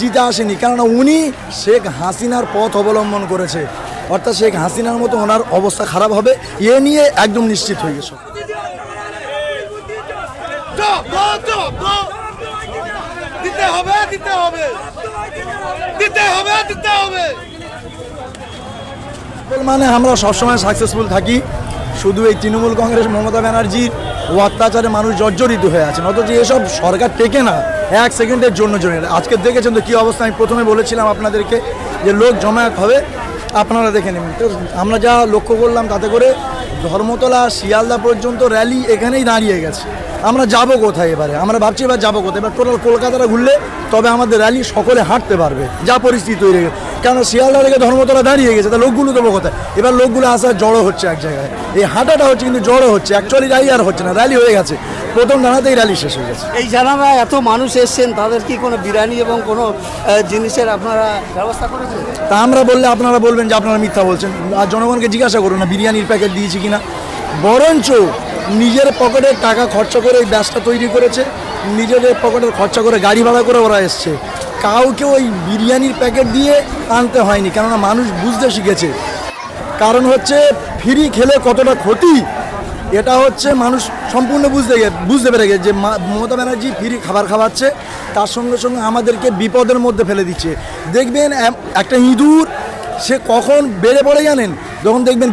জিতে আসেনি। কেননা উনি শেখ হাসিনার পথ অবলম্বন করেছে। অর্থাৎ শেখ হাসিনার মতো ওনার অবস্থা খারাপ হবে এ নিয়ে একদম নিশ্চিত হয়ে গেছে। দিতে হবে দিতে হবে। দিতে হবে দিতে হবে। মানে আমরা সবসময় সাকসেসফুল থাকি। শুধু এই তৃণমূল কংগ্রেস মমতা ব্যানার্জির ও অত্যাচারে মানুষ জর্জরিত হয়ে আছেন অথচ এসব সরকার টেকে না। এক সেকেন্ডের জন্য জন্য আজকে দেখেছেন তো কী অবস্থা? আমি প্রথমে বলেছিলাম আপনাদেরকে যে লোক জমায়েত হবে, আপনারা দেখে নেবেন। তো আমরা যা লক্ষ্য করলাম তাতে করে ধর্মতলা শিয়ালদা পর্যন্ত র্যালি এখানেই দাঁড়িয়ে গেছে। আমরা যাব কোথায় এবারে? আমরা ভাবছি এবার যাব কোথায়? এবার টোটাল কলকাতাটা ঘুরলে তবে আমাদের র্যালি সকলে হাঁটতে পারবে। যা পরিস্থিতি তৈরি হয়ে গেছে। কেন শিয়ালদা থেকে ধর্মতলা দাঁড়িয়ে গেছে তা লোকগুলো দেবো কোথায়? এবার লোকগুলো আসা জড়ো হচ্ছে এক জায়গায়। এই হাঁটাটা হচ্ছে কিন্তু জড়ো হচ্ছে। অ্যাকচুয়ালি র্যালি আর হচ্ছে না র্যালি হয়ে গেছে। প্রথম দাঁড়াতেই র্যালি শেষ হয়ে গেছে। এই জানাবা এত মানুষ এসছেন তাদের কি কোনো বিরিয়ানি এবং কোনো জিনিসের আপনারা ব্যবস্থা করেছেন? তা আমরা বললে আপনারা বলবেন যে আপনারা মিথ্যা বলছেন। আর জনগণকে জিজ্ঞাসা করুন না বিরিয়ানির প্যাকেট দিয়েছি কিনা। বরঞ্চ নিজের পকেটের টাকা খরচা করে এই ব্যাসটা তৈরি করেছে। নিজেদের পকেটের খরচা করে গাড়ি ভাড়া করে ওরা এসছে। কাউকে ওই বিরিয়ানির প্যাকেট দিয়ে আনতে হয়নি কেননা মানুষ বুঝতে শিখেছে। কারণ হচ্ছে ফ্রি খেলে কতটা ক্ষতি? এটা হচ্ছে মানুষ সম্পূর্ণ বুঝতে বুঝতে পেরে গেছে যে মমতা ব্যানার্জি ফিরি খাবার খাওয়াচ্ছে, তার সঙ্গে সঙ্গে আমাদেরকে বিপদের মধ্যে ফেলে দিচ্ছে। দেখবেন একটা ইঁদুর, সে কখন বেড়ে পড়ে জানেন? যখন দেখবেন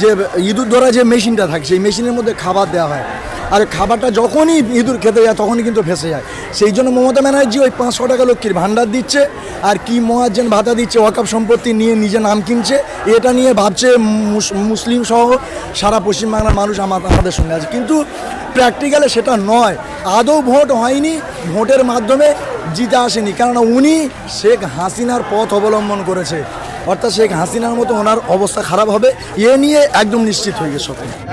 যে ইঁদুর ধরা যে মেশিনটা থাকে, সেই মেশিনের মধ্যে খাবার দেওয়া হয়। আর খাবারটা যখনই ইঁদুর খেতে যায়, তখনই কিন্তু ফেসে যায়। সেই জন্য মমতা ব্যানার্জি ওই পাঁচশো টাকা লক্ষ্মীর ভাণ্ডার দিচ্ছে, আর কি মহাজন ভাতা দিচ্ছে ওয়াকাপ সম্পত্তি নিয়ে নিজে নাম কিনছে, এটা নিয়ে ভাবছে মুস- মুসলিম সহ সারা পশ্চিমবাংলার মানুষ আমার- আমাদের সঙ্গে আছে। কিন্তু প্র্যাকটিক্যালে সেটা নয়, আদৌ ভোট হয়নি, ভোটের মাধ্যমে জিতে আসেনি, কেননা উনি শেখ হাসিনার পথ অবলম্বন করেছে। অর্থাৎ শেখ হাসিনার মতো ওনার অবস্থা খারাপ হবে, এ নিয়ে একদম নিশ্চিত হয়ে গেছে সকলে।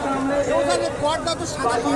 সাদা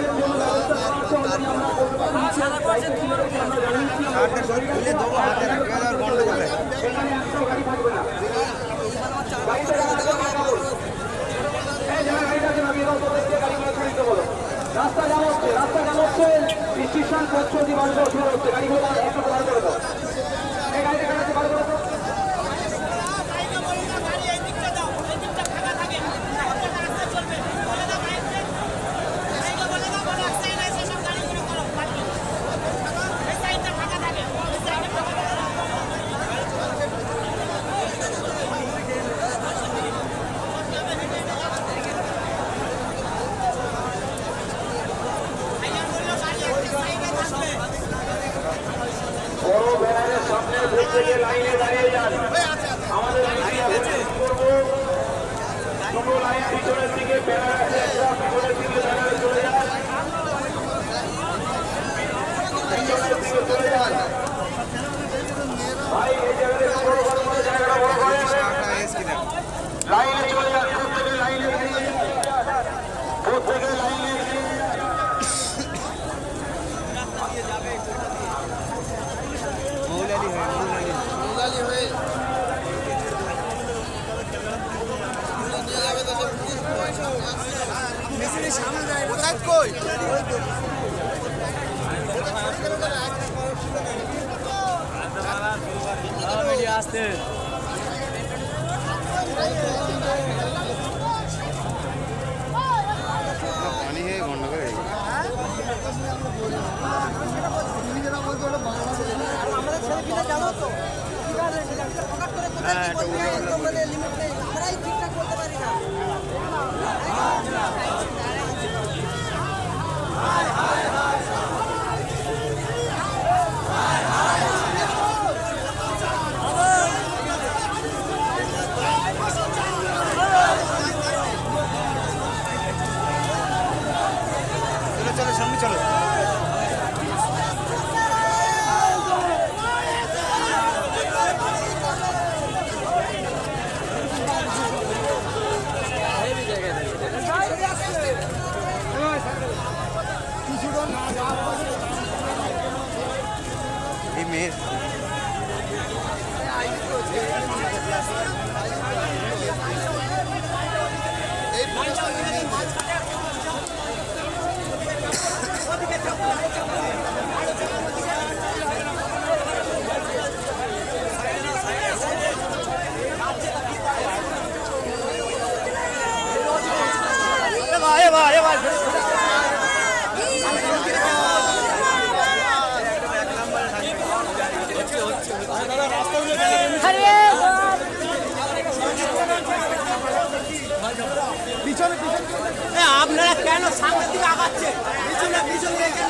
আসতে আপনারা কেন সামনের দিকে আগাচ্ছেন পিছনে পিছনে দেখেন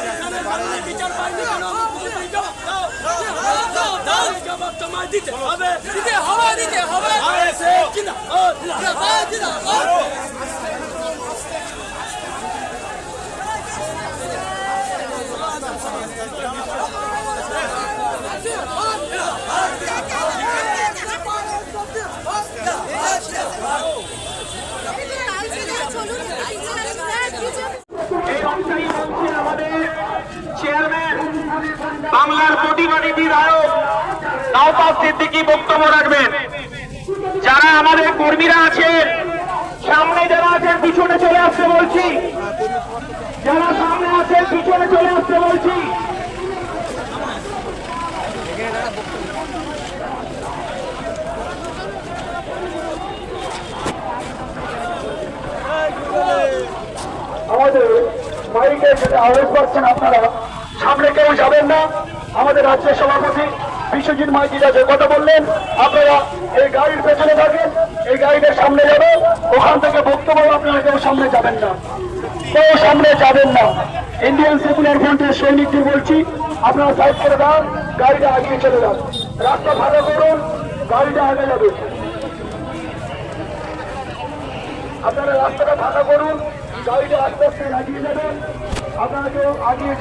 দিতে হবে দিতে হবে দিতে হবে এই সিদ্দিকী বক্তব্য রাখবেন? যারা আমাদের কর্মীরা আছেন, সামনে যারা আছেন, পিছনে চলে আসতে বলছি। যারা সামনে আছেন, পিছনে চলে আসতে বলছি। আমাদের মাইকের সাথে আওয়াজ পাচ্ছেন আপনারা, সামনে কেউ যাবেন না। আমাদের রাজ্যের সভাপতি বিশ্বজিৎ মাইকি যে কথা বললেন। আপনারা এই গাড়ির পেছনে থাকেন, এই গাড়িটার সামনে যাবেন ওখান থেকে বক্তব্য আপনারা কেউ সামনে যাবেন না। কেউ সামনে যাবেন না। ইন্ডিয়ান সেকুলার ফ্রন্টের সৈনিকদের বলছি, আপনারা সাইড করে দাঁড়ান, গাড়িটা আগিয়ে চলে যান রাস্তা ভালো করুন, গাড়িটা আগে যাবে। আপনারা রাস্তাটা ভালো করুন, গাড়িটা আস্তে আস্তে এগিয়ে যাবেন আপনারা কেউ আগিয়ে